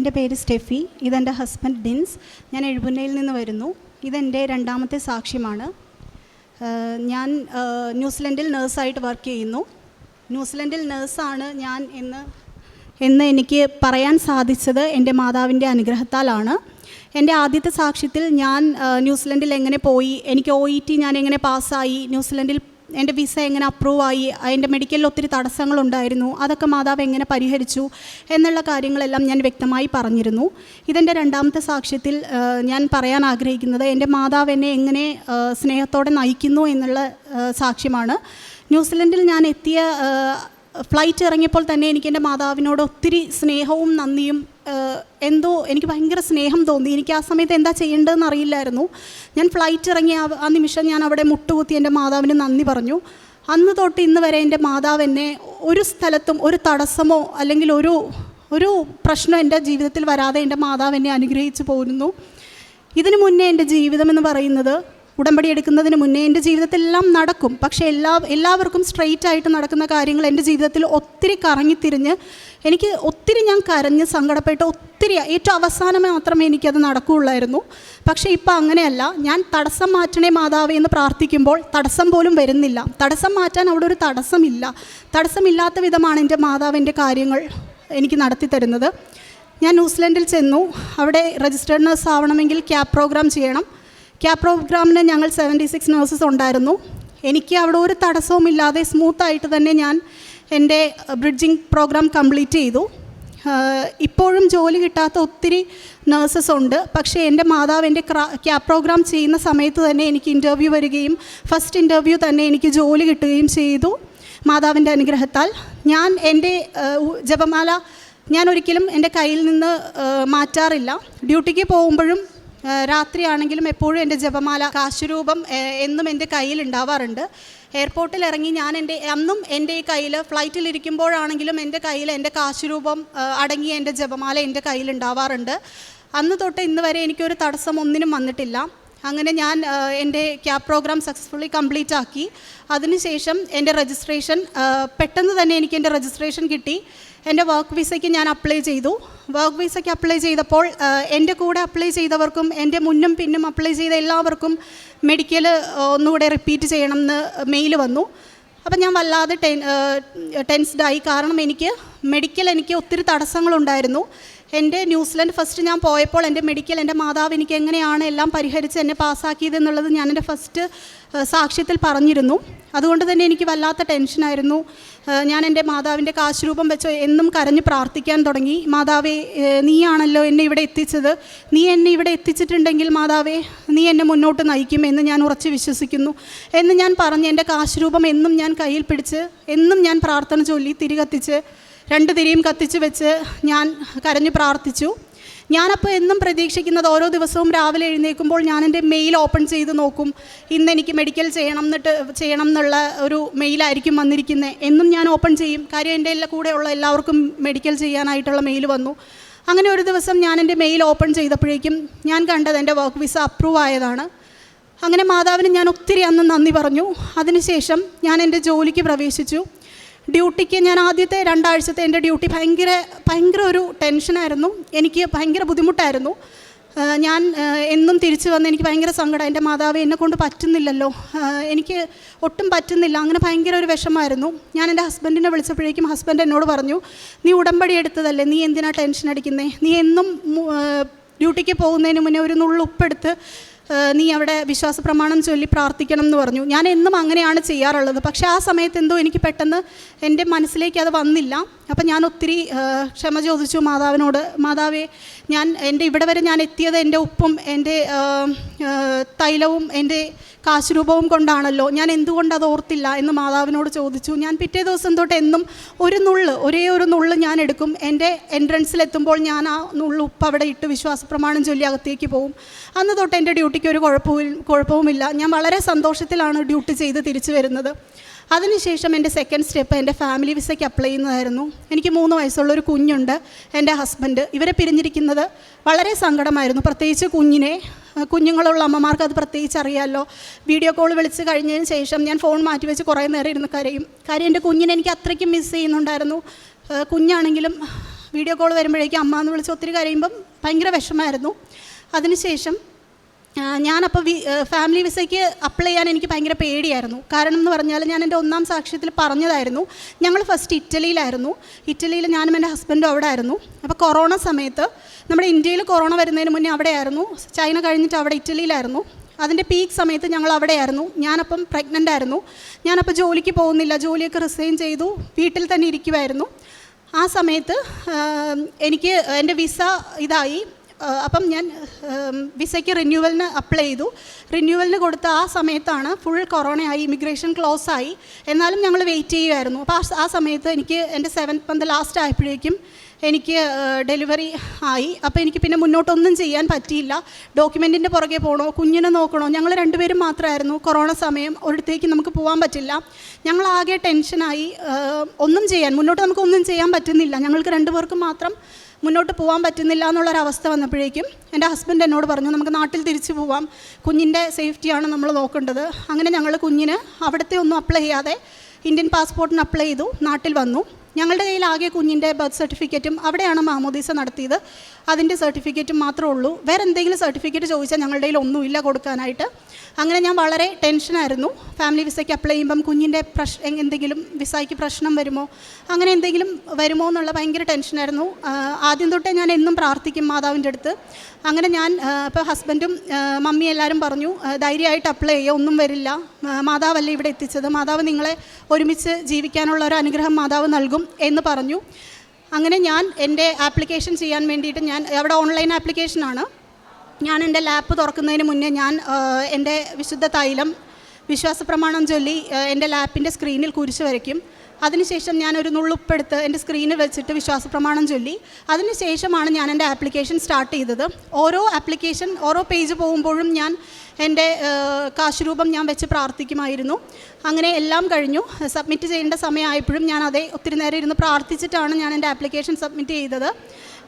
എന്റെ പേര് സ്റ്റെഫി. ഇതെന്റെ ഹസ്ബൻഡ് ഡിൻസ്. ഞാൻ എഴുപുന്നയിൽ നിന്ന് വരുന്നു. ഇതെന്റെ രണ്ടാമത്തെ സാക്ഷ്യമാണ്. ഞാൻ ന്യൂസിലൻഡിൽ നേഴ്സായിട്ട് വർക്ക് ചെയ്യുന്നു. ന്യൂസിലൻഡിൽ നേഴ്സാണ് ഞാൻ എന്ന് എന്ന് എനിക്ക് പറയാൻ സാധിച്ചത് എന്റെ മാതാവിന്റെ അനുഗ്രഹത്താലാണ്. എന്റെ ആദ്യത്തെ സാക്ഷ്യത്തിൽ ഞാൻ ന്യൂസിലൻഡിൽ എങ്ങനെ പോയി എനിക്ക് ഒ ഇ ടി ഞാൻ എങ്ങനെ പാസ്സായി ന്യൂസിലൻഡിൽ എന്റെ വിസ എങ്ങനെ അപ്രൂവ് ആയി? എന്റെ മെഡിക്കലിൽ ഒത്തിരി തടസ്സങ്ങളുണ്ടായിരുന്നു. അതൊക്കെ മാതാവ് എങ്ങനെ പരിഹരിച്ചു? എന്നുള്ള കാര്യങ്ങളെല്ലാം ഞാൻ വ്യക്തമായി പറഞ്ഞിരുന്നു. ഇതെന്റെ രണ്ടാമത്തെ സാക്ഷ്യത്തിൽ ഞാൻ പറയാൻ ആഗ്രഹിക്കുന്നത് എന്റെ മാതാവ് എന്നെ എങ്ങനെ സ്നേഹത്തോടെ നയിക്കുന്നു എന്നുള്ള സാക്ഷ്യമാണ്. ന്യൂസിലൻഡിൽ ഞാൻ എത്തിയ ഫ്ലൈറ്റ് ഇറങ്ങിയപ്പോൾ തന്നെ എനിക്ക് എന്റെ മാതാവിനോട് ഒത്തിരി സ്നേഹവും നന്ദിയും എന്തോ എനിക്ക് ഭയങ്കര സ്നേഹം തോന്നി. എനിക്ക് ആ സമയത്ത് എന്താ ചെയ്യേണ്ടതെന്ന് അറിയില്ലായിരുന്നു. ഞാൻ ഫ്ലൈറ്റ് ഇറങ്ങിയ ആ- നിമിഷം ഞാൻ അവിടെ മുട്ടുകുത്തി എന്റെ മാതാവിന് നന്ദി പറഞ്ഞു. അന്ന് തൊട്ട് ഇന്ന് വരെ എന്റെ മാതാവ് എന്നെ ഒരു സ്ഥലത്തും ഒരു തടസ്സമോ അല്ലെങ്കിൽ ഒരു ഒരു പ്രശ്നം എന്റെ ജീവിതത്തിൽ വരാതെ എന്റെ മാതാവ് എന്നെ അനുഗ്രഹിച്ചു പോരുന്നു. ഇതിനു മുന്നേ എന്റെ ജീവിതം എന്ന് പറയുന്നത് ഉടമ്പടി എടുക്കുന്നതിന് മുന്നേ എന്റെ ജീവിതത്തിലെല്ലാം നടക്കും. പക്ഷേ എല്ലാ എല്ലാവർക്കും സ്ട്രെയിറ്റ് ആയിട്ട് നടക്കുന്ന കാര്യങ്ങൾ എന്റെ ജീവിതത്തിൽ ഒത്തിരി കറങ്ങിത്തിരിഞ്ഞ് എനിക്ക് ഒത്തിരി ഞാൻ കരഞ്ഞ് സങ്കടപ്പെട്ട് ഒത്തിരി ഏറ്റവും അവസാനം മാത്രമേ എനിക്കത് നടക്കുകയുള്ളായിരുന്നു. പക്ഷേ ഇപ്പം അങ്ങനെയല്ല. ഞാൻ തടസ്സം മാറ്റണേ മാതാവേ എന്ന് പ്രാർത്ഥിക്കുമ്പോൾ തടസ്സം പോലും വരുന്നില്ല. തടസ്സം മാറ്റാൻ അവിടെ ഒരു തടസ്സമില്ല. തടസ്സമില്ലാത്ത വിധമാണ് എന്റെ മാതാവിന്റെ കാര്യങ്ങൾ എനിക്ക് നടത്തി തരുന്നത്. ഞാൻ ന്യൂസിലൻഡിൽ ചെന്നു. അവിടെ രജിസ്റ്റേഡ് നഴ്സ് ആവണമെങ്കിൽ ക്യാബ് പ്രോഗ്രാം ചെയ്യണം. ക്യാബ് പ്രോഗ്രാമിന് ഞങ്ങൾ സെവന്റി സിക്സ് നേഴ്സസ് ഉണ്ടായിരുന്നു. എനിക്ക് അവിടെ ഒരു തടസ്സവുമില്ലാതെ സ്മൂത്തായിട്ട് തന്നെ ഞാൻ എന്റെ ബ്രിഡ്ജിങ് പ്രോഗ്രാം കംപ്ലീറ്റ് ചെയ്തു. ഇപ്പോഴും ജോലി കിട്ടാത്ത ഒത്തിരി നഴ്സസ് ഉണ്ട്. പക്ഷേ എന്റെ മാതാവ് എന്റെ ക്യാബ് പ്രോഗ്രാം ചെയ്യുന്ന സമയത്ത് തന്നെ എനിക്ക് ഇന്റർവ്യൂ വരികയും ഫസ്റ്റ് ഇന്റർവ്യൂ തന്നെ എനിക്ക് ജോലി കിട്ടുകയും ചെയ്തു മാതാവിന്റെ അനുഗ്രഹത്താൽ. ഞാൻ എന്റെ ജപമാല ഞാൻ ഒരിക്കലും എന്റെ കയ്യിൽ നിന്ന് മാറ്റാറില്ല. ഡ്യൂട്ടിക്ക് പോകുമ്പോഴും രാത്രിയാണെങ്കിലും എപ്പോഴും എന്റെ ജപമാല കാശുരൂപം എന്നും എന്റെ കയ്യിൽ ഉണ്ടാവാറുണ്ട്. എയർപോർട്ടിൽ ഇറങ്ങി ഞാൻ എന്റെ അന്നും എന്റെ ഈ കയ്യിൽ ഫ്ലൈറ്റിലിരിക്കുമ്പോഴാണെങ്കിലും എന്റെ കയ്യിൽ എന്റെ കാശുരൂപം അടങ്ങി അടങ്ങിയ എന്റെ ജപമാല എന്റെ കയ്യിൽ ഉണ്ടാവാറുണ്ട്. അന്ന് തൊട്ട് ഇന്ന് വരെ എനിക്കൊരു തടസ്സം ഒന്നിനും വന്നിട്ടില്ല. അങ്ങനെ ഞാൻ എന്റെ ക്യാബ് പ്രോഗ്രാം സക്സസ്ഫുള്ളി കംപ്ലീറ്റ് ആക്കി അതിനുശേഷം എന്റെ രജിസ്ട്രേഷൻ പെട്ടെന്ന് തന്നെ എനിക്ക് എന്റെ രജിസ്ട്രേഷൻ കിട്ടി. എന്റെ വർക്ക് വിസയ്ക്ക് ഞാൻ അപ്ലൈ ചെയ്തു. വർക്ക് വിസയ്ക്ക് അപ്ലൈ ചെയ്തപ്പോൾ എന്റെ കൂടെ അപ്ലൈ ചെയ്തവർക്കും എന്റെ മുന്നും പിന്നും അപ്ലൈ ചെയ്ത എല്ലാവർക്കും മെഡിക്കൽ ഒന്നുകൂടെ റിപ്പീറ്റ് ചെയ്യണം എന്ന് മെയിൽ വന്നു. അപ്പം ഞാൻ വല്ലാതെ ടെൻ ടെൻസ്ഡായി കാരണം എനിക്ക് മെഡിക്കൽ എനിക്ക് ഒത്തിരി തടസ്സങ്ങളുണ്ടായിരുന്നു. എന്റെ ന്യൂസിലൻഡ് ഫസ്റ്റ് ഞാൻ പോയപ്പോൾ എന്റെ മെഡിക്കൽ എന്റെ മാതാവ് എനിക്ക് എങ്ങനെയാണ് എല്ലാം പരിഹരിച്ച് എന്നെ പാസ്സാക്കിയത് എന്നുള്ളത് ഞാൻ എന്റെ ഫസ്റ്റ് സാക്ഷ്യത്തിൽ പറഞ്ഞിരുന്നു. അതുകൊണ്ട് തന്നെ എനിക്ക് വല്ലാത്ത ടെൻഷനായിരുന്നു ഞാൻ എന്റെ മാതാവിന്റെ കാശുരൂപം വെച്ച് എന്നും കരഞ്ഞ് പ്രാർത്ഥിക്കാൻ തുടങ്ങി. മാതാവേ നീയാണല്ലോ എന്നെ ഇവിടെ എത്തിച്ചത്. നീ എന്നെ ഇവിടെ എത്തിച്ചിട്ടുണ്ടെങ്കിൽ മാതാവേ നീ എന്നെ മുന്നോട്ട് നയിക്കും എന്ന് ഞാൻ ഉറച്ച് വിശ്വസിക്കുന്നു. എന്ന് ഞാൻ പറഞ്ഞ് എന്റെ കാശുരൂപം എന്നും ഞാൻ കയ്യിൽ പിടിച്ച് എന്നും ഞാൻ പ്രാർത്ഥന ചൊല്ലി തിരി കത്തിച്ച് രണ്ട് തിരിയും കത്തിച്ച് വെച്ച് ഞാൻ കരഞ്ഞു പ്രാർത്ഥിച്ചു. ഞാനപ്പോൾ എന്നും പ്രതീക്ഷിക്കുന്നത് ഓരോ ദിവസവും രാവിലെ എഴുന്നേൽക്കുമ്പോൾ ഞാൻ എന്റെ മെയിൽ ഓപ്പൺ ചെയ്ത് നോക്കും. ഇന്ന് എനിക്ക് മെഡിക്കൽ ചെയ്യണം എന്നിട്ട് ചെയ്യണം എന്നുള്ള ഒരു മെയിലായിരിക്കും വന്നിരിക്കുന്നത് എന്നും ഞാൻ ഓപ്പൺ ചെയ്യും. കാര്യം എന്റെ എല്ലാ കൂടെയുള്ള എല്ലാവർക്കും മെഡിക്കൽ ചെയ്യാനായിട്ടുള്ള മെയിൽ വന്നു. അങ്ങനെ ഒരു ദിവസം ഞാൻ എന്റെ മെയിൽ ഓപ്പൺ ചെയ്തപ്പോഴേക്കും ഞാൻ കണ്ടത് എന്റെ വർക്ക് വിസ അപ്രൂവ് ആയതാണ്. അങ്ങനെ മാതാവിന് ഞാൻ ഒത്തിരി അന്ന് നന്ദി പറഞ്ഞു. അതിനുശേഷം ഞാൻ എന്റെ ജോലിക്ക് പ്രവേശിച്ചു. ഡ്യൂട്ടിക്ക് ഞാൻ ആദ്യത്തെ രണ്ടാഴ്ചത്തെ എന്റെ ഡ്യൂട്ടി ഭയങ്കര ഭയങ്കര ഒരു ടെൻഷനായിരുന്നു. എനിക്ക് ഭയങ്കര ബുദ്ധിമുട്ടായിരുന്നു. ഞാൻ എന്നും തിരിച്ചു വന്ന് എനിക്ക് ഭയങ്കര സങ്കടം. എന്റെ മാതാവ് എന്നെ കൊണ്ട് പറ്റുന്നില്ലല്ലോ. എനിക്ക് ഒട്ടും പറ്റുന്നില്ല. അങ്ങനെ ഭയങ്കര ഒരു വിഷമമായിരുന്നു. ഞാൻ എന്റെ ഹസ്ബൻഡിനെ വിളിച്ചപ്പോഴേക്കും ഹസ്ബൻഡ് എന്നോട് പറഞ്ഞു നീ ഉടമ്പടി എടുത്തതല്ലേ? നീ എന്തിനാണ് ടെൻഷൻ അടിക്കുന്നത് നീ എന്നും ഡ്യൂട്ടിക്ക് പോകുന്നതിന് മുന്നേ ഒരു നുള്ളുപ്പെടുത്ത് നീ അവിടെ വിശ്വാസ പ്രമാണം ചൊല്ലി പ്രാർത്ഥിക്കണം എന്ന് പറഞ്ഞു. ഞാൻ എന്നും അങ്ങനെയാണ് ചെയ്യാറുള്ളത്. പക്ഷേ ആ സമയത്ത് എന്തോ എനിക്ക് പെട്ടെന്ന് എന്റെ മനസ്സിലേക്ക് അത് വന്നില്ല. അപ്പം ഞാൻ ഒത്തിരി ക്ഷമ ചോദിച്ചു മാതാവിനോട്. മാതാവേ ഞാൻ എന്റെ ഇവിടെ വരെ ഞാൻ എത്തിയത് എന്റെ ഉപ്പും എന്റെ തൈലവും എന്റെ കാശുരൂപവും കൊണ്ടാണല്ലോ. ഞാൻ എന്തുകൊണ്ട് അത് ഓർത്തില്ല? എന്ന് മാതാവിനോട് ചോദിച്ചു. ഞാൻ പിറ്റേ ദിവസം തൊട്ട് എന്നും ഒരു നുള്ള് ഒരേ ഒരു നുള്ള് ഞാൻ എടുക്കും. എന്റെ എൻട്രൻസിലെത്തുമ്പോൾ ഞാൻ ആ നുള്ള് ഉപ്പ് അവിടെ ഇട്ട് വിശ്വാസ പ്രമാണം ചൊല്ലി അകത്തേക്ക് പോകും അന്ന് തൊട്ട് എന്റെ ഡ്യൂട്ടിക്ക് ഒരു കുഴപ്പവും കുഴപ്പവുമില്ല. ഞാൻ വളരെ സന്തോഷത്തിലാണ് ഡ്യൂട്ടി ചെയ്ത് തിരിച്ചു വരുന്നത്. അതിനുശേഷം എന്റെ സെക്കൻഡ് സ്റ്റെപ്പ് എന്റെ ഫാമിലി വിസയ്ക്ക് അപ്ലൈ ചെയ്യുന്നതായിരുന്നു. എനിക്ക് മൂന്ന് വയസ്സുള്ള ഒരു കുഞ്ഞുണ്ട് എന്റെ ഹസ്ബൻഡ് ഇവരെ പിരിഞ്ഞിരിക്കുന്നത് വളരെ സങ്കടമായിരുന്നു. പ്രത്യേകിച്ച് കുഞ്ഞിനെ കുഞ്ഞുങ്ങളുള്ള അമ്മമാർക്ക് അത് പ്രത്യേകിച്ച് അറിയാമല്ലോ വീഡിയോ കോൾ വിളിച്ച് കഴിഞ്ഞതിന് ശേഷം ഞാൻ ഫോൺ മാറ്റി വെച്ച് കുറേ നേരം ഇരുന്ന് കരയും. കാര്യം എന്റെ കുഞ്ഞിനെ എനിക്ക് അത്രയ്ക്കും മിസ് ചെയ്യുന്നുണ്ടായിരുന്നു. കുഞ്ഞാണെങ്കിലും വീഡിയോ കോൾ വരുമ്പോഴേക്കും അമ്മ എന്ന് വിളിച്ച് ഒത്തിരി കരയുമ്പം ഭയങ്കര വിഷമമായിരുന്നു. അതിനുശേഷം ഞാനപ്പോൾ വി ഫാമിലി വിസയ്ക്ക് അപ്ലൈ ചെയ്യാൻ എനിക്ക് ഭയങ്കര പേടിയായിരുന്നു. കാരണം എന്ന് പറഞ്ഞാൽ ഞാൻ എന്റെ ഒന്നാം സാക്ഷ്യത്തിൽ പറഞ്ഞതായിരുന്നു. ഞങ്ങൾ ഫസ്റ്റ് ഇറ്റലിയിലായിരുന്നു. ഇറ്റലിയിൽ ഞാനും എന്റെ ഹസ്ബൻഡും അവിടെ ആയിരുന്നു. അപ്പോൾ കൊറോണ സമയത്ത് നമ്മുടെ ഇന്ത്യയിൽ കൊറോണ വരുന്നതിന് മുന്നേ അവിടെയായിരുന്നു. ചൈന കഴിഞ്ഞിട്ട് അവിടെ ഇറ്റലിയിലായിരുന്നു. അതിന്റെ പീക്ക് സമയത്ത് ഞങ്ങൾ അവിടെയായിരുന്നു. ഞാനപ്പം പ്രഗ്നന്റ് ആയിരുന്നു. ഞാനപ്പോൾ ജോലിക്ക് പോകുന്നില്ല. ജോലിയൊക്കെ റിസൈൻ ചെയ്തു. വീട്ടിൽ തന്നെ ഇരിക്കുമായിരുന്നു ആ സമയത്ത് എനിക്ക് എന്റെ വിസ ഇതായി. അപ്പം ഞാൻ വിസയ്ക്ക് റിന്യൂവലിന് അപ്ലൈ ചെയ്തു. റിന്യൂവലിന് കൊടുത്ത ആ സമയത്താണ് ഫുൾ കൊറോണയായി ഇമിഗ്രേഷൻ ക്ലോസ് ആയി എന്നാലും ഞങ്ങൾ വെയിറ്റ് ചെയ്യുമായിരുന്നു അപ്പോൾ ആ സമയത്ത് എനിക്ക് എന്റെ സെവൻത്ത് മന്ത് ലാസ്റ്റ് ആയപ്പോഴേക്കും എനിക്ക് ഡെലിവറി ആയി. അപ്പോൾ എനിക്ക് പിന്നെ മുന്നോട്ടൊന്നും ചെയ്യാൻ പറ്റിയില്ല. ഡോക്യുമെന്റിന്റെ പുറകെ പോകണോ കുഞ്ഞിനെ നോക്കണോ ഞങ്ങൾ രണ്ടുപേരും മാത്രമായിരുന്നു. കൊറോണ സമയം ഒരിടത്തേക്ക് നമുക്ക് പോകാൻ പറ്റില്ല. ഞങ്ങൾ ആകെ ടെൻഷനായി ഒന്നും ചെയ്യാൻ മുന്നോട്ട് നമുക്ക് ഒന്നും ചെയ്യാൻ പറ്റുന്നില്ല. ഞങ്ങൾക്ക് രണ്ടുപേർക്കും മാത്രം മുന്നോട്ട് പോകാൻ പറ്റുന്നില്ല എന്നുള്ളൊരവസ്ഥ വന്നപ്പോഴേക്കും എന്റെ ഹസ്ബൻഡ് എന്നോട് പറഞ്ഞു നമുക്ക് നാട്ടിൽ തിരിച്ചു പോവാം. കുഞ്ഞിന്റെ സേഫ്റ്റിയാണ് നമ്മൾ നോക്കേണ്ടത്. അങ്ങനെ ഞങ്ങൾ കുഞ്ഞിന് അവിടുത്തെ ഒന്നും അപ്ലൈ ചെയ്യാതെ ഇന്ത്യൻ പാസ്പോർട്ടിന് അപ്ലൈ ചെയ്തു നാട്ടിൽ വന്നു. ഞങ്ങളുടെ കയ്യിൽ ആകെ കുഞ്ഞിന്റെ ബർത്ത് സർട്ടിഫിക്കറ്റും അവിടെയാണ് മാമോദീസ നടത്തിയത്. അതിന്റെ സർട്ടിഫിക്കറ്റും മാത്രമേ ഉള്ളൂ. വേറെ എന്തെങ്കിലും സർട്ടിഫിക്കറ്റ് ചോദിച്ചാൽ ഞങ്ങളുടെ കയ്യിൽ ഒന്നുമില്ല കൊടുക്കാനായിട്ട്. അങ്ങനെ ഞാൻ വളരെ ടെൻഷനായിരുന്നു ഫാമിലി വിസയ്ക്ക് അപ്ലൈ ചെയ്യുമ്പം കുഞ്ഞിന്റെ പ്രശ് എന്തെങ്കിലും വിസയ്ക്ക് പ്രശ്നം വരുമോ? അങ്ങനെ എന്തെങ്കിലും വരുമോ എന്നുള്ള ഭയങ്കര ടെൻഷനായിരുന്നു ആദ്യം തൊട്ടേ ഞാൻ എന്നും പ്രാർത്ഥിക്കും മാതാവിന്റെ അടുത്ത്. അങ്ങനെ ഞാൻ ഇപ്പോൾ ഹസ്ബൻഡും മമ്മി എല്ലാവരും പറഞ്ഞു ധൈര്യമായിട്ട് അപ്ലൈ ചെയ്യുക ഒന്നും വരില്ല. മാതാവല്ലേ ഇവിടെ എത്തിച്ചത്. മാതാവ് നിങ്ങളെ ഒരുമിച്ച് ജീവിക്കാനുള്ള ഒരു അനുഗ്രഹം മാതാവ് നൽകും. എന്ന് പറഞ്ഞു. അങ്ങനെ ഞാൻ എന്റെ ആപ്ലിക്കേഷൻ ചെയ്യാൻ വേണ്ടിയിട്ട് ഞാൻ അവിടെ ഓൺലൈൻ ആപ്ലിക്കേഷനാണ് ഞാൻ എന്റെ ലാപ്പ് തുറക്കുന്നതിന് മുന്നേ ഞാൻ എന്റെ വിശുദ്ധ തൈലം വിശ്വാസ പ്രമാണം ചൊല്ലി എന്റെ ലാപ്പിന്റെ സ്ക്രീനിൽ കുരിശ് വരയ്ക്കും. അതിനുശേഷം ഞാൻ ഒരു നുള്ളുപ്പെടുത്ത് എന്റെ സ്ക്രീനിൽ വെച്ചിട്ട് വിശ്വാസ പ്രമാണം ചൊല്ലി. അതിനുശേഷമാണ് ഞാൻ എന്റെ ആപ്ലിക്കേഷൻ സ്റ്റാർട്ട് ചെയ്തത്. ഓരോ ആപ്ലിക്കേഷൻ ഓരോ പേജ് പോകുമ്പോഴും ഞാൻ എന്റെ കാശുരൂപം ഞാൻ വെച്ച് പ്രാർത്ഥിക്കുമായിരുന്നു. അങ്ങനെ എല്ലാം കഴിഞ്ഞു. സബ്മിറ്റ് ചെയ്യേണ്ട സമയമായപ്പോഴും ഞാൻ അതേ ഒത്തിരി നേരം ഇരുന്ന് പ്രാർത്ഥിച്ചിട്ടാണ് ഞാൻ എന്റെ ആപ്ലിക്കേഷൻ സബ്മിറ്റ് ചെയ്തത്.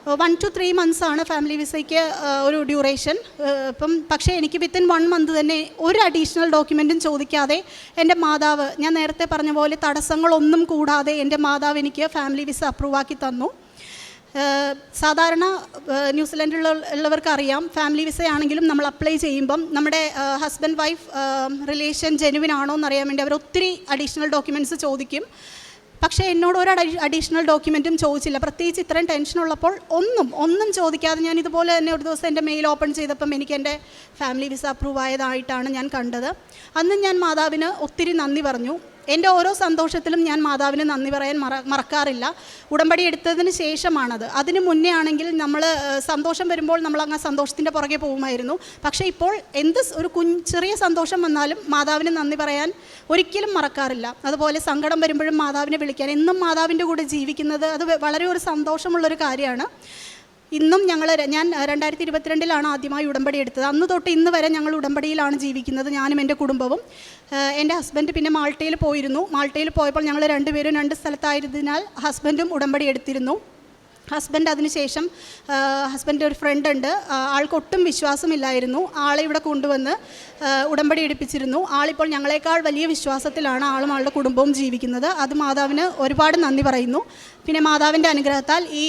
വൺ ടു ത്രീ മന്ത്സ് ആണ് ഫാമിലി വിസയ്ക്ക് ഒരു ഡ്യൂറേഷൻ ഇപ്പം പക്ഷേ എനിക്ക് വിത്തിൻ വൺ മന്ത് തന്നെ ഒരു അഡീഷണൽ ഡോക്യുമെന്റും ചോദിക്കാതെ എന്റെ മാതാവ് ഞാൻ നേരത്തെ പറഞ്ഞ പോലെ തടസ്സങ്ങളൊന്നും കൂടാതെ എന്റെ മാതാവ് എനിക്ക് ഫാമിലി വിസ അപ്രൂവ് ആക്കി തന്നു. സാധാരണ ന്യൂസിലൻഡിലുള്ള ഉള്ളവർക്ക് അറിയാം ഫാമിലി വിസയാണെങ്കിലും നമ്മൾ അപ്ലൈ ചെയ്യുമ്പം നമ്മുടെ ഹസ്ബൻഡ് വൈഫ് റിലേഷൻ ജെനുവിൻ ആണോ എന്നറിയാൻ വേണ്ടി അവർ ഒത്തിരി അഡീഷണൽ ഡോക്യുമെന്റ്സ് ചോദിക്കും. പക്ഷേ എന്നോട് ഒരു അഡീഷണൽ ഡോക്യുമെന്റും ചോദിച്ചില്ല. പ്രത്യേകിച്ച് ഇത്രയും ടെൻഷൻ ഉള്ളപ്പോൾ ഒന്നും ഒന്നും ചോദിക്കാതെ ഞാൻ ഇതുപോലെ തന്നെ ഒരു ദിവസം എന്റെ മെയിൽ ഓപ്പൺ ചെയ്തപ്പം എനിക്ക് എന്റെ ഫാമിലി വിസ അപ്രൂവ് ആയതായിട്ടാണ് ഞാൻ കണ്ടത്. അന്ന് ഞാൻ മാതാവിന് ഒത്തിരി നന്ദി പറഞ്ഞു. എന്റെ ഓരോ സന്തോഷത്തിലും ഞാൻ മാതാവിന് നന്ദി പറയാൻ മറ മറക്കാറില്ല. ഉടമ്പടി എടുത്തതിന് ശേഷമാണത്. അതിന് മുന്നേ ആണെങ്കിൽ നമ്മൾ സന്തോഷം വരുമ്പോൾ നമ്മൾ അങ്ങ് സന്തോഷത്തിന്റെ പുറകെ പോകുമായിരുന്നു. പക്ഷേ ഇപ്പോൾ എന്ത് ഒരു കുഞ്ഞ് ചെറിയ സന്തോഷം വന്നാലും മാതാവിന് നന്ദി പറയാൻ ഒരിക്കലും മറക്കാറില്ല. അതുപോലെ സങ്കടം വരുമ്പോഴും മാതാവിനെ വിളിക്കാൻ. എന്നും മാതാവിന്റെ കൂടെ ജീവിക്കുന്നത് അത് വളരെ ഒരു സന്തോഷമുള്ളൊരു കാര്യമാണ്. ഇന്നും ഞങ്ങൾ ഞാൻ രണ്ടായിരത്തി ഇരുപത്തിരണ്ടിലാണ് ആദ്യമായി ഉടമ്പടി എടുത്തത്. അന്ന് തൊട്ട് ഇന്ന് വരെ ഞങ്ങൾ ഉടമ്പടിയിലാണ് ജീവിക്കുന്നത് ഞാനും എന്റെ കുടുംബവും. എന്റെ ഹസ്ബൻഡ് പിന്നെ മാൾട്ടയിൽ പോയിരുന്നു. മാൾട്ടയിൽ പോയപ്പോൾ ഞങ്ങൾ രണ്ടുപേരും രണ്ട് സ്ഥലത്തായിരുന്നതിനാൽ ഹസ്ബൻഡും ഉടമ്പടി എടുത്തിരുന്നു. ഹസ്ബൻഡ് അതിനുശേഷം ഹസ്ബൻഡ് ഒരു ഫ്രണ്ട് ഉണ്ട്. ആൾക്ക് ഒട്ടും വിശ്വാസമില്ലായിരുന്നു. ആളെ ഇവിടെ കൊണ്ടുവന്ന് ഉടമ്പടി എടുപ്പിച്ചിരുന്നു. ആളിപ്പോൾ ഞങ്ങളെക്കാൾ വലിയ വിശ്വാസത്തിലാണ് ആളും ആളുടെ കുടുംബവും ജീവിക്കുന്നത്. അത് മാതാവിന് ഒരുപാട് നന്ദി പറയുന്നു. പിന്നെ മാതാവിന്റെ അനുഗ്രഹത്താൽ ഈ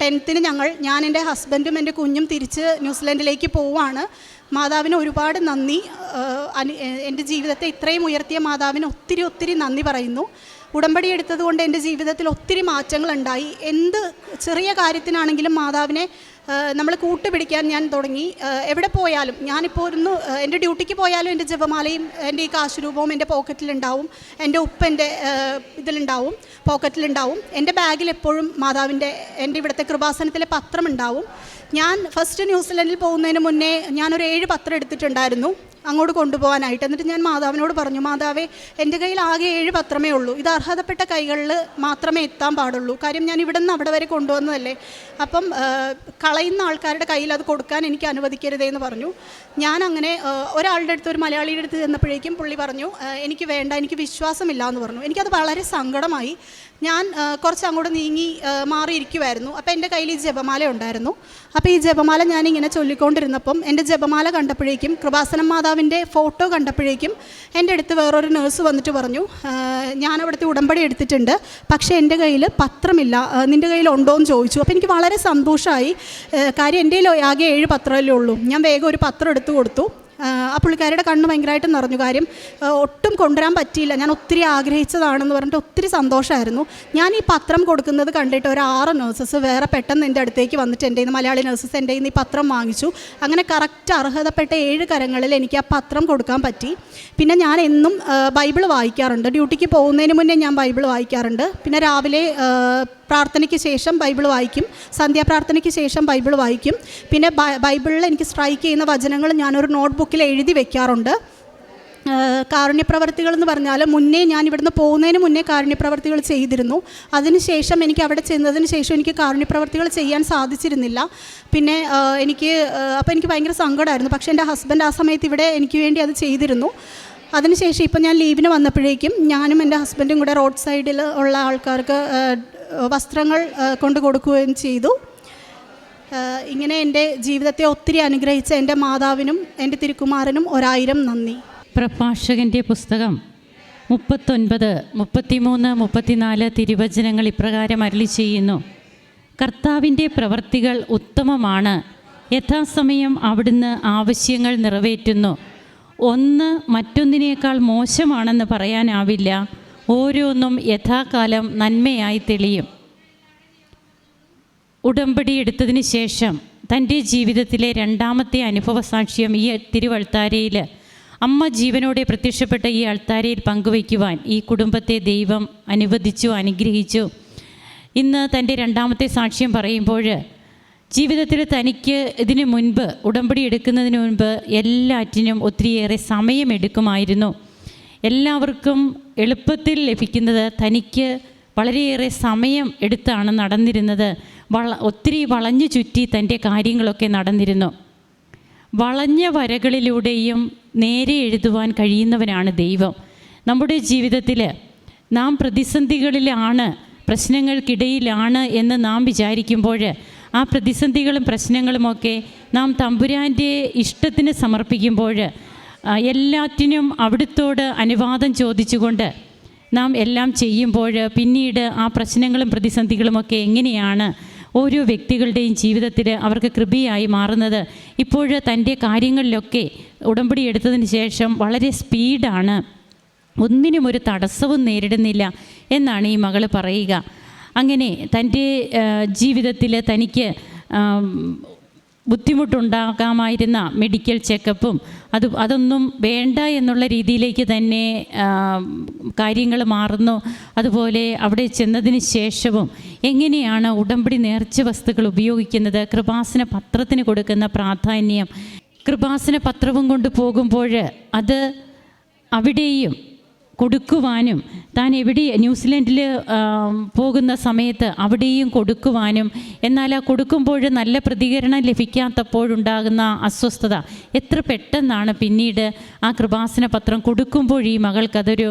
ടെൻത്തിന് ഞങ്ങൾ ഞാൻ എന്റെ ഹസ്ബൻഡും എന്റെ കുഞ്ഞും തിരിച്ച് ന്യൂസിലൻഡിലേക്ക് പോവുകയാണ് മാതാവിന് ഒരുപാട് നന്ദി. എന്റെ ജീവിതത്തെ ഇത്രയും ഉയർത്തിയ മാതാവിന് ഒത്തിരി ഒത്തിരി നന്ദി പറയുന്നു. ഉടമ്പടി എടുത്തതുകൊണ്ട് എന്റെ ജീവിതത്തിൽ ഒത്തിരി മാറ്റങ്ങളുണ്ടായി. എന്ത് ചെറിയ കാര്യത്തിനാണെങ്കിലും മാതാവിനെ നമ്മൾ കൂട്ടുപിടിക്കാൻ ഞാൻ തുടങ്ങി. എവിടെ പോയാലും ഞാനിപ്പോൾ ഒന്ന് എന്റെ ഡ്യൂട്ടിക്ക് പോയാലും എന്റെ ജപമാലയും എന്റെ ഈ കാശുരൂപവും എന്റെ പോക്കറ്റിലുണ്ടാവും. എന്റെ ഉപ്പ് എന്റെ ഇതിലുണ്ടാവും പോക്കറ്റിലുണ്ടാവും. എന്റെ ബാഗിൽ എപ്പോഴും മാതാവിന്റെ എന്റെ ഇവിടുത്തെ കൃപാസനത്തിലെ പത്രം ഉണ്ടാവും ഞാൻ ഫസ്റ്റ് ന്യൂസിലൻഡിൽ പോകുന്നതിന് മുന്നേ ഞാനൊരു ഏഴ് പത്രം എടുത്തിട്ടുണ്ടായിരുന്നു. അങ്ങോട്ട് കൊണ്ടുപോകാനായിട്ട്. എന്നിട്ട് ഞാൻ മാതാവിനോട് പറഞ്ഞു മാതാവേ എന്റെ കയ്യിൽ ആകെ ഏഴ് പത്രമേ ഉള്ളൂ. ഇത് അർഹതപ്പെട്ട കൈകളിൽ മാത്രമേ എത്താൻ പാടുള്ളൂ. കാര്യം ഞാൻ ഇവിടെ നിന്ന് അവിടെ വരെ കൊണ്ടുവന്നതല്ലേ. അപ്പം കളയുന്ന ആൾക്കാരുടെ കയ്യിൽ അത് കൊടുക്കാൻ എനിക്ക് അനുവദിക്കരുതേ എന്ന് പറഞ്ഞു. ഞാൻ അങ്ങനെ ഒരാളുടെ അടുത്ത് ഒരു മലയാളിയുടെ അടുത്ത് ചെന്നപ്പോഴേക്കും പുള്ളി പറഞ്ഞു എനിക്ക് വേണ്ട എനിക്ക് വിശ്വാസമില്ല എന്ന് പറഞ്ഞു. എനിക്കത് വളരെ സങ്കടമായി. ഞാൻ കുറച്ച് അങ്ങോട്ട് നീങ്ങി മാറിയിരിക്കുമായിരുന്നു അപ്പോൾ എന്റെ കയ്യിൽ ഈ ജപമാല ഉണ്ടായിരുന്നു. അപ്പോൾ ഈ ജപമാല ഞാനിങ്ങനെ ചൊല്ലിക്കൊണ്ടിരുന്നപ്പം എന്റെ ജപമാല കണ്ടപ്പോഴേക്കും കൃപാസനം മാതാവിന്റെ ഫോട്ടോ കണ്ടപ്പോഴേക്കും എന്റെ അടുത്ത് വേറൊരു നേഴ്സ് വന്നിട്ട് പറഞ്ഞു "ആ, ഞാൻ അവിടുത്തെ ഉടമ്പടി എടുത്തിട്ടുണ്ട്. പക്ഷേ എന്റെ കയ്യിൽ പത്രമില്ല. നിന്റെ കയ്യിൽ ഉണ്ടോ എന്ന് ചോദിച്ചു. അപ്പോൾ എനിക്ക് വളരെ സന്തോഷമായി കാര്യം എന്റെ കയ്യിൽ ആകെ ഏഴ് പത്രമല്ലേ ഉള്ളൂ. ഞാൻ വേഗം ഒരു പത്രം എടുത്തു കൊടുത്തു. ആ, പുള്ളിക്കാരിയുടെ കണ്ണ് ഭയങ്കരമായിട്ട് നിറഞ്ഞു. കാര്യം ഒട്ടും കൊണ്ടുവരാൻ പറ്റിയില്ല. ഞാൻ ഒത്തിരി ആഗ്രഹിച്ചതാണെന്ന് പറഞ്ഞിട്ട് ഒത്തിരി സന്തോഷമായിരുന്നു. ഞാൻ ഈ പത്രം കൊടുക്കുന്നത് കണ്ടിട്ട് ഒരു ആറ് നേഴ്സസ് വേറെ പെട്ടെന്ന് എന്റെ അടുത്തേക്ക് വന്നിട്ട് എന്റെ മലയാളി നേഴ്സസ് എന്റെ ഈ പത്രം വാങ്ങിച്ചു. അങ്ങനെ കറക്റ്റ് അർഹതപ്പെട്ട ഏഴ് കരങ്ങളിൽ എനിക്ക് ആ പത്രം കൊടുക്കാൻ പറ്റി. പിന്നെ ഞാൻ എന്നും ബൈബിൾ വായിക്കാറുണ്ട്. ഡ്യൂട്ടിക്ക് പോകുന്നതിന് മുന്നേ ഞാൻ ബൈബിൾ വായിക്കാറുണ്ട്. പിന്നെ രാവിലെ പ്രാർത്ഥനയ്ക്ക് ശേഷം ബൈബിൾ വായിക്കും. സന്ധ്യാപ്രാർത്ഥനയ്ക്ക് ശേഷം ബൈബിൾ വായിക്കും. പിന്നെ ബൈബിളിൽ എനിക്ക് സ്ട്രൈക്ക് ചെയ്യുന്ന വചനങ്ങൾ ഞാനൊരു നോട്ട്ബുക്കിൽ എഴുതി വെക്കാറുണ്ട്. കാരുണ്യപ്രവർത്തികൾ എന്ന് പറഞ്ഞാൽ മുന്നേ ഞാൻ ഇവിടുന്ന് പോകുന്നതിന് മുന്നേ കാരുണ്യപ്രവർത്തികൾ ചെയ്തിരുന്നു. അതിനുശേഷം എനിക്ക് അവിടെ ചെന്നതിന് ശേഷം എനിക്ക് കാരുണ്യപ്രവർത്തികൾ ചെയ്യാൻ സാധിച്ചിരുന്നില്ല. പിന്നെ എനിക്ക് അപ്പോൾ എനിക്ക് ഭയങ്കര സങ്കടമായിരുന്നു പക്ഷേ എന്റെ ഹസ്ബൻഡ് ആ സമയത്ത് ഇവിടെ എനിക്ക് വേണ്ടി അത് ചെയ്തിരുന്നു. അതിനുശേഷം ഇപ്പം ഞാൻ ലീവിന് വന്നപ്പോഴേക്കും ഞാനും എന്റെ ഹസ്ബൻഡും കൂടെ റോഡ് സൈഡിൽ ഉള്ള ആൾക്കാർക്ക് വസ്ത്രങ്ങൾ കൊണ്ടു കൊടുക്കുകയും ചെയ്തു. ഇങ്ങനെ എന്റെ ജീവിതത്തെ ഒത്തിരി അനുഗ്രഹിച്ച എന്റെ മാതാവിനും എന്റെ തിരുക്കുമാരനും ഒരായിരം നന്ദി. പ്രഭാഷകന്റെ പുസ്തകം മുപ്പത്തൊൻപത് മുപ്പത്തിമൂന്ന് മുപ്പത്തിനാല് തിരുവചനങ്ങൾ ഇപ്രകാരം അരളി ചെയ്യുന്നു. കർത്താവിന്റെ പ്രവർത്തികൾ ഉത്തമമാണ്. യഥാസമയം അവിടുന്ന് ആവശ്യങ്ങൾ നിറവേറ്റുന്നു. ഒന്ന് മറ്റൊന്നിനേക്കാൾ മോശമാണെന്ന് പറയാനാവില്ല. ഓരോന്നും യഥാകാലം നന്മയായി തെളിയും. ഉടമ്പടി എടുത്തതിന് ശേഷം തന്റെ ജീവിതത്തിലെ രണ്ടാമത്തെ അനുഭവ സാക്ഷ്യം ഈ തിരുവൾത്താരയിൽ അമ്മ ജീവനോടെ പ്രത്യക്ഷപ്പെട്ട ഈ അൾത്താരയിൽ പങ്കുവയ്ക്കുവാൻ ഈ കുടുംബത്തെ ദൈവം അനുവദിച്ചു അനുഗ്രഹിച്ചു. ഇന്ന് തന്റെ രണ്ടാമത്തെ സാക്ഷ്യം പറയുമ്പോൾ ജീവിതത്തിൽ തനിക്ക് ഇതിനു മുൻപ് ഉടമ്പടി എടുക്കുന്നതിന് മുൻപ് എല്ലാറ്റിനും ഒത്തിരിയേറെ സമയമെടുക്കുമായിരുന്നു. എല്ലാവർക്കും എളുപ്പത്തിൽ ലഭിക്കുന്നത് തനിക്ക് വളരെയേറെ സമയം എടുത്താണ് നടന്നിരുന്നത്. വള ഒത്തിരി വളഞ്ഞു ചുറ്റി തന്റെ കാര്യങ്ങളൊക്കെ നടന്നിരുന്നു. വളഞ്ഞ വരകളിലൂടെയും നേരെ എഴുതുവാൻ കഴിയുന്നവനാണ് ദൈവം. നമ്മുടെ ജീവിതത്തിൽ നാം പ്രതിസന്ധികളിലാണ് പ്രശ്നങ്ങൾക്കിടയിലാണ് എന്ന് നാം വിചാരിക്കുമ്പോൾ ആ പ്രതിസന്ധികളും പ്രശ്നങ്ങളുമൊക്കെ നാം തമ്പുരാന്റെ ഇഷ്ടത്തിന് സമർപ്പിക്കുമ്പോൾ എല്ലാറ്റിനും അവിടുത്തോട് അനുവാദം ചോദിച്ചുകൊണ്ട് നാം എല്ലാം ചെയ്യുമ്പോൾ പിന്നീട് ആ പ്രശ്നങ്ങളും പ്രതിസന്ധികളുമൊക്കെ എങ്ങനെയാണ് ഓരോ വ്യക്തികളുടെയും ജീവിതത്തിൽ അവർക്ക് കൃപയായി മാറുന്നത്? ഇപ്പോൾ തന്റെ കാര്യങ്ങളിലൊക്കെ ഉടമ്പടി എടുത്തതിന് ശേഷം വളരെ സ്പീഡാണ്. ഒന്നിനും ഒരു തടസ്സവും നേരിടുന്നില്ല എന്നാണ് ഈ മകൾ പറയുക. അങ്ങനെ തന്റെ ജീവിതത്തിൽ തനിക്ക് ബുദ്ധിമുട്ടുണ്ടാകാമായിരുന്ന മെഡിക്കൽ ചെക്കപ്പും അത് അതൊന്നും വേണ്ട എന്നുള്ള രീതിയിലേക്ക് തന്നെ കാര്യങ്ങൾ മാറുന്നു. അതുപോലെ അവിടെ ചെന്നതിന് ശേഷവും എങ്ങനെയാണ് ഉടമ്പടി നേർച്ച വസ്തുക്കൾ ഉപയോഗിക്കുന്നത്? കൃപാസന പത്രത്തിന് കൊടുക്കുന്ന പ്രാധാന്യം. കൃപാസന പത്രവും കൊണ്ട് പോകുമ്പോൾ അത് അവിടെയും കൊടുക്കുവാനും താൻ എവിടെ ന്യൂസിലൻഡിൽ പോകുന്ന സമയത്ത് അവിടെയും കൊടുക്കുവാനും എന്നാൽ ആ കൊടുക്കുമ്പോൾ നല്ല പ്രതികരണം ലഭിക്കാത്തപ്പോഴുണ്ടാകുന്ന അസ്വസ്ഥത എത്ര പെട്ടെന്നാണ് പിന്നീട് ആ കൃപാസന പത്രം കൊടുക്കുമ്പോൾ ഈ മകൾക്കതൊരു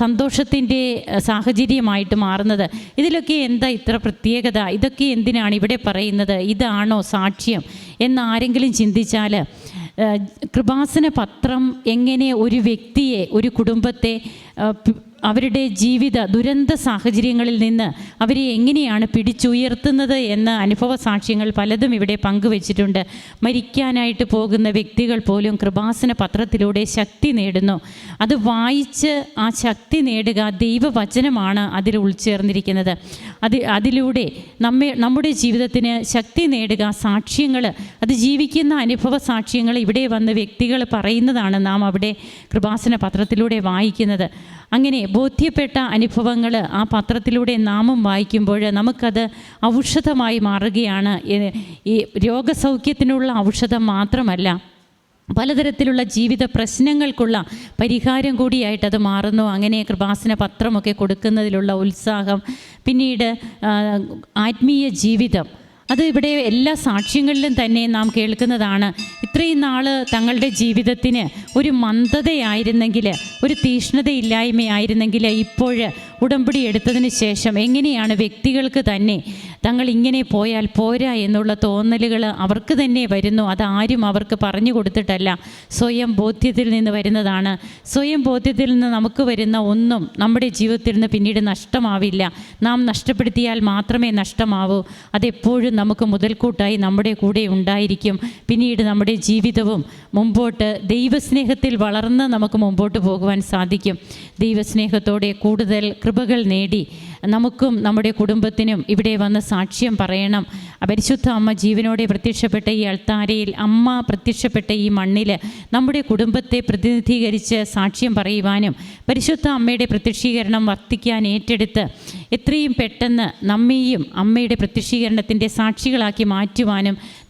സന്തോഷത്തിന്റെ സാഹചര്യമായിട്ട് മാറുന്നത്. ഇതിലൊക്കെ എന്താ ഇത്ര പ്രത്യേകത? ഇതൊക്കെ എന്തിനാണ് ഇവിടെ പറയുന്നത്? ഇതാണോ സാക്ഷ്യം? എന്ന് ആരെങ്കിലും ചിന്തിച്ചാൽ കൃപാസന പത്രം എങ്ങനെ ഒരു വ്യക്തിയെ ഒരു കുടുംബത്തെ അവരുടെ ജീവിത ദുരന്ത സാഹചര്യങ്ങളിൽ നിന്ന് അവരെ എങ്ങനെയാണ് പിടിച്ചുയർത്തുന്നത് എന്ന അനുഭവ സാക്ഷ്യങ്ങൾ പലതും ഇവിടെ പങ്കുവച്ചിട്ടുണ്ട്. മരിക്കാനായിട്ട് പോകുന്ന വ്യക്തികൾ പോലും കൃപാസന പത്രത്തിലൂടെ ശക്തി നേടുന്നു. അത് വായിച്ച് ആ ശക്തി നേടുക ദൈവവചനമാണ് അതിൽ ഉൾച്ചേർന്നിരിക്കുന്നത്. അത് അതിലൂടെ നമ്മെ നമ്മുടെ ജീവിതത്തിന് ശക്തി നേടുക സാക്ഷ്യങ്ങൾ അത് ജീവിക്കുന്ന അനുഭവ സാക്ഷ്യങ്ങൾ ഇവിടെ വന്ന് വ്യക്തികൾ പറയുന്നതാണ് നാം അവിടെ കൃപാസന പത്രത്തിലൂടെ വായിക്കുന്നത്. അങ്ങനെ ബോധ്യപ്പെട്ട അനുഭവങ്ങൾ ആ പത്രത്തിലൂടെ നാമും വായിക്കുമ്പോൾ നമുക്കത് ഔഷധമായി മാറുകയാണ്. ഈ- രോഗസൗഖ്യത്തിനുള്ള ഔഷധം മാത്രമല്ല പലതരത്തിലുള്ള ജീവിത പ്രശ്നങ്ങൾക്കുള്ള പരിഹാരം കൂടിയായിട്ട് അത് മാറുന്നു. അങ്ങനെ കൃപാസന പത്രമൊക്കെ കൊടുക്കുന്നതിലുള്ള ഉത്സാഹം പിന്നീട് ആത്മീയ ജീവിതം. അത് ഇവിടെ എല്ലാ സാക്ഷ്യങ്ങളിലും തന്നെ നാം കേൾക്കുന്നതാണ്. ഇത്രയും നാൾ തങ്ങളുടെ ജീവിതത്തിന് ഒരു മന്ദതയായിരുന്നെങ്കിൽ ഒരു തീഷ്ണതയില്ലായ്മയായിരുന്നെങ്കിൽ ഇപ്പോൾ ഉടമ്പടി എടുത്തതിന് ശേഷം എങ്ങനെയാണ് വ്യക്തികൾക്ക് തന്നെ തങ്ങൾ ഇങ്ങനെ പോയാൽ പോരാ എന്നുള്ള തോന്നലുകൾ അവർക്ക് തന്നെ വരുന്നു. അതാരും അവർക്ക് പറഞ്ഞു കൊടുത്തിട്ടല്ല. സ്വയം ബോധ്യത്തിൽ നിന്ന് വരുന്നതാണ്. സ്വയം ബോധ്യത്തിൽ നിന്ന് നമുക്ക് വരുന്ന ഒന്നും നമ്മുടെ ജീവിതത്തിൽ നിന്ന് പിന്നീട് നഷ്ടമാവില്ല. നാം നഷ്ടപ്പെടുത്തിയാൽ മാത്രമേ നഷ്ടമാവൂ. അതെപ്പോഴും നമുക്ക് മുതൽക്കൂട്ടായി നമ്മുടെ കൂടെ ഉണ്ടായിരിക്കും. പിന്നീട് നമ്മുടെ ജീവിതവും മുമ്പോട്ട് ദൈവസ്നേഹത്തിൽ വളർന്ന് നമുക്ക് മുമ്പോട്ട് പോകുവാൻ സാധിക്കും. ദൈവസ്നേഹത്തോടെ കൂടുതൽ കൃപകൾ നേടി. നമുക്കും നമ്മുടെ കുടുംബത്തിനും ഇവിടെ വന്ന് സാക്ഷ്യം പറയണം. പരിശുദ്ധ അമ്മ ജീവനോടെ പ്രത്യക്ഷപ്പെട്ട ഈ അൾത്താരയിൽ അമ്മ പ്രത്യക്ഷപ്പെട്ട ഈ മണ്ണിൽ നമ്മുടെ കുടുംബത്തെ പ്രതിനിധീകരിച്ച് സാക്ഷ്യം പറയുവാനും പരിശുദ്ധ അമ്മയുടെ പ്രത്യക്ഷീകരണം വർത്തിക്കാൻ ഏറ്റെടുത്ത് എത്രയും പെട്ടെന്ന് നമ്മെയും അമ്മയുടെ പ്രത്യക്ഷീകരണത്തിന്റെ സാക്ഷികളാക്കി മാറ്റുവാനും